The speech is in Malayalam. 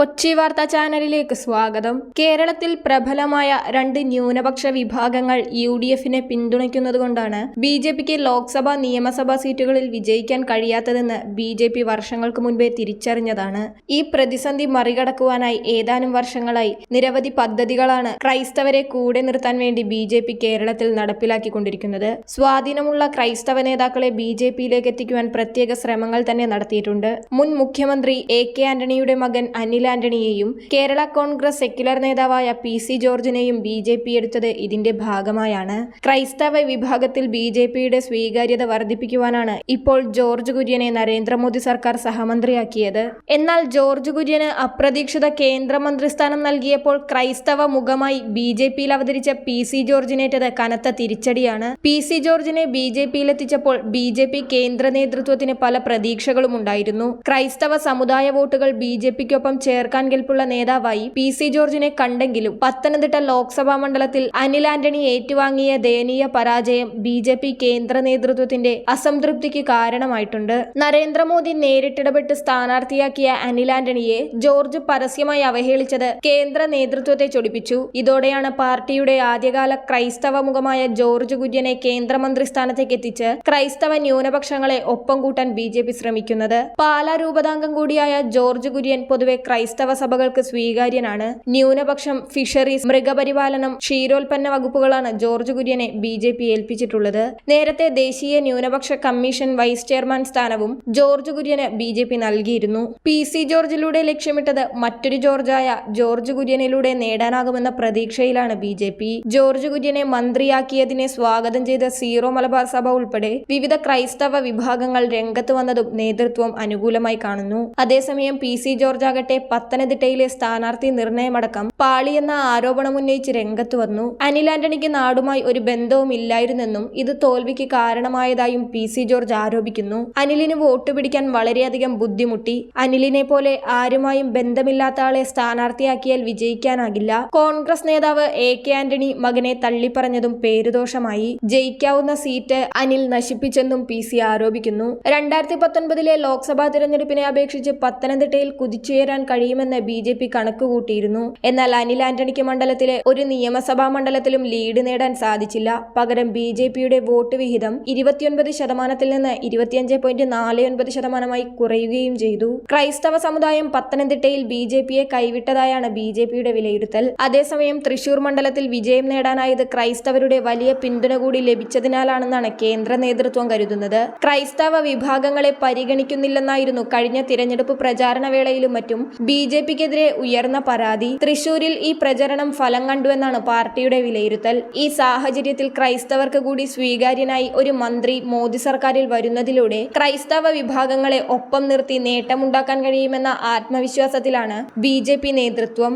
കൊച്ചി വാർത്താ ചാനലിലേക്ക് സ്വാഗതം. കേരളത്തിൽ പ്രബലമായ രണ്ട് ന്യൂനപക്ഷ വിഭാഗങ്ങൾ യു ഡി എഫിനെ പിന്തുണയ്ക്കുന്നതുകൊണ്ടാണ് ബി ജെ പിക്ക് ലോക്സഭാ നിയമസഭാ സീറ്റുകളിൽ വിജയിക്കാൻ കഴിയാത്തതെന്ന് ബി ജെ പി വർഷങ്ങൾക്ക് മുൻപേ തിരിച്ചറിഞ്ഞതാണ്. ഈ പ്രതിസന്ധി മറികടക്കുവാനായി ഏതാനും വർഷങ്ങളായി നിരവധി പദ്ധതികളാണ് ക്രൈസ്തവരെ കൂടെ നിർത്താൻ വേണ്ടി ബി ജെ പി കേരളത്തിൽ നടപ്പിലാക്കിക്കൊണ്ടിരിക്കുന്നത്. സ്വാധീനമുള്ള ക്രൈസ്തവ നേതാക്കളെ ബി ജെ പിയിലേക്ക് എത്തിക്കുവാൻ പ്രത്യേക ശ്രമങ്ങൾ തന്നെ നടത്തിയിട്ടുണ്ട്. മുൻ മുഖ്യമന്ത്രി എ കെ ആന്റണിയുടെ മകൻ അനിൽ ആന്റണിയെയും കേരള കോൺഗ്രസ് സെക്യുലർ നേതാവായ പി സി ജോർജിനെയും ബി ജെ പി എടുത്തത് ഇതിന്റെ ഭാഗമായാണ്. ക്രൈസ്തവ വിഭാഗത്തിൽ ബി ജെ പിയുടെ സ്വീകാര്യത വർദ്ധിപ്പിക്കുവാനാണ് ഇപ്പോൾ ജോർജ് കുര്യനെ നരേന്ദ്രമോദി സർക്കാർ സഹമന്ത്രിയാക്കിയത്. എന്നാൽ ജോർജ് കുര്യന് അപ്രതീക്ഷിത കേന്ദ്രമന്ത്രിസ്ഥാനം നൽകിയപ്പോൾ ക്രൈസ്തവ മുഖമായി ബി ജെ പിയിൽ അവതരിച്ച പി സി ജോർജിനേറ്റത് കനത്ത തിരിച്ചടിയാണ്. പി സി ജോർജിനെ ബി ജെ പിയിലെത്തിച്ചപ്പോൾ ബി ജെ പി കേന്ദ്ര നേതൃത്വത്തിന് പല പ്രതീക്ഷകളും ഉണ്ടായിരുന്നു. ക്രൈസ്തവ സമുദായ വോട്ടുകൾ ബി ജെ പിക്കൊപ്പം ചേർക്കാൻ കെൽപ്പുള്ള നേതാവായി പി സി ജോർജിനെ കണ്ടെങ്കിലും പത്തനംതിട്ട ലോക്സഭാ മണ്ഡലത്തിൽ അനിൽ ആന്റണി ഏറ്റുവാങ്ങിയ ദയനീയ പരാജയം ബി ജെ പി കേന്ദ്ര നേതൃത്വത്തിന്റെ അസംതൃപ്തിക്ക് കാരണമായിട്ടുണ്ട്. നരേന്ദ്രമോദി നേരിട്ടിടപെട്ട് സ്ഥാനാർത്ഥിയാക്കിയ അനിൽ ആന്റണിയെ ജോർജ് പരസ്യമായി അവഹേളിച്ചത് കേന്ദ്ര നേതൃത്വത്തെ ചൊടിപ്പിച്ചു. ഇതോടെയാണ് പാർട്ടിയുടെ ആദ്യകാല ക്രൈസ്തവ മുഖമായ ജോർജ് കുര്യനെ കേന്ദ്രമന്ത്രി സ്ഥാനത്തേക്ക് എത്തിച്ച് ക്രൈസ്തവ ന്യൂനപക്ഷങ്ങളെ ഒപ്പം കൂട്ടാൻ ബി ശ്രമിക്കുന്നത്. പാലാ രൂപതാംഗം കൂടിയായ ജോർജ് കുര്യൻ പൊതുവെ ക്രൈസ്തവ സഭകൾക്ക് സ്വീകാര്യനാണ്. ന്യൂനപക്ഷം ഫിഷറീസ് മൃഗപരിപാലനം ക്ഷീരോൽപ്പന്ന വകുപ്പുകളാണ് ജോർജ് കുര്യനെ ബി ജെ പി ഏൽപ്പിച്ചിട്ടുള്ളത്. നേരത്തെ ദേശീയ ന്യൂനപക്ഷ കമ്മീഷൻ വൈസ് ചെയർമാൻ സ്ഥാനവും ജോർജ് കുര്യന് ബി ജെ പി നൽകിയിരുന്നു. പി സി ജോർജിലൂടെ ലക്ഷ്യമിട്ടത് മറ്റൊരു ജോർജായ ജോർജ് കുര്യനിലൂടെ നേടാനാകുമെന്ന പ്രതീക്ഷയിലാണ് ബി ജെ പി. ജോർജ് കുര്യനെ മന്ത്രിയാക്കിയതിനെ സ്വാഗതം ചെയ്ത സീറോ മലബാർ സഭ ഉൾപ്പെടെ വിവിധ ക്രൈസ്തവ വിഭാഗങ്ങൾ രംഗത്ത് വന്നതും നേതൃത്വം അനുകൂലമായി കാണുന്നു. അതേസമയം പി സി ജോർജ് ആകട്ടെ പത്തനംതിട്ടയിലെ സ്ഥാനാർത്ഥി നിർണയമടക്കം എന്ന ആരോപണമുന്നയിച്ച് രംഗത്ത് വന്നു. അനിൽ ആന്റണിക്ക് നാടുമായി ഒരു ബന്ധവും ഇല്ലായിരുന്നെന്നും ഇത് തോൽവിക്ക് കാരണമായതായും പി സി ജോർജ് ആരോപിക്കുന്നു. അനിലിന് വോട്ട് പിടിക്കാൻ വളരെയധികം ബുദ്ധിമുട്ടി. അനിലിനെ പോലെ ആരുമായും ബന്ധമില്ലാത്ത ആളെ സ്ഥാനാർത്ഥിയാക്കിയാൽ വിജയിക്കാനാകില്ല. കോൺഗ്രസ് നേതാവ് എ കെ ആന്റണി മകനെ തള്ളിപ്പറഞ്ഞതും പേരുദോഷമായി. ജയിക്കാവുന്ന സീറ്റ് അനിൽ നശിപ്പിച്ചെന്നും പി സി ആരോപിക്കുന്നു. രണ്ടായിരത്തി പത്തൊൻപതിലെ ലോക്സഭാ തിരഞ്ഞെടുപ്പിനെ അപേക്ഷിച്ച് പത്തനംതിട്ടയിൽ കുതിച്ചുയരാൻ കഴിയുമെന്ന് ബി ജെ പി കണക്കുകൂട്ടിയിരുന്നു എന്നാൽ അനിൽ ആന്റണിക്ക് മണ്ഡലത്തിലെ ഒരു നിയമസഭാ മണ്ഡലത്തിലും ലീഡ് നേടാൻ സാധിച്ചില്ല. പകരം ബി ജെ പിയുടെ വോട്ട് വിഹിതം ഇരുപത്തിയൊൻപത് ശതമാനത്തിൽ നിന്ന് ഇരുപത്തിയഞ്ച് പോയിന്റ് നാല് ഒൻപത് ശതമാനമായി കുറയുകയും ചെയ്തു. ക്രൈസ്തവ സമുദായം പത്തനംതിട്ടയിൽ ബി ജെ പിയെ കൈവിട്ടതായാണ് ബി ജെ പിയുടെ വിലയിരുത്തൽ. അതേസമയം തൃശൂർ മണ്ഡലത്തിൽ വിജയം നേടാനായത് ക്രൈസ്തവരുടെ വലിയ പിന്തുണ കൂടി ലഭിച്ചതിനാലാണെന്നാണ് കേന്ദ്ര നേതൃത്വം കരുതുന്നത്. ക്രൈസ്തവ വിഭാഗങ്ങളെ പരിഗണിക്കുന്നില്ലെന്നായിരുന്നു കഴിഞ്ഞ തിരഞ്ഞെടുപ്പ് പ്രചാരണ വേളയിലും മറ്റും ബി ജെ പിക്കെതിരെ ഉയർന്ന പരാതി. തൃശൂരിൽ ഈ പ്രചരണം ഫലം കണ്ടുവെന്നാണ് പാർട്ടിയുടെ വിലയിരുത്തൽ. ഈ സാഹചര്യത്തിൽ ക്രൈസ്തവർക്ക് കൂടി സ്വീകാര്യനായി ഒരു മന്ത്രി മോദി സർക്കാരിൽ വരുന്നതിലൂടെ ക്രൈസ്തവ വിഭാഗങ്ങളെ ഒപ്പം നിർത്തി നേട്ടമുണ്ടാക്കാൻ കഴിയുമെന്ന ആത്മവിശ്വാസത്തിലാണ് ബി നേതൃത്വം.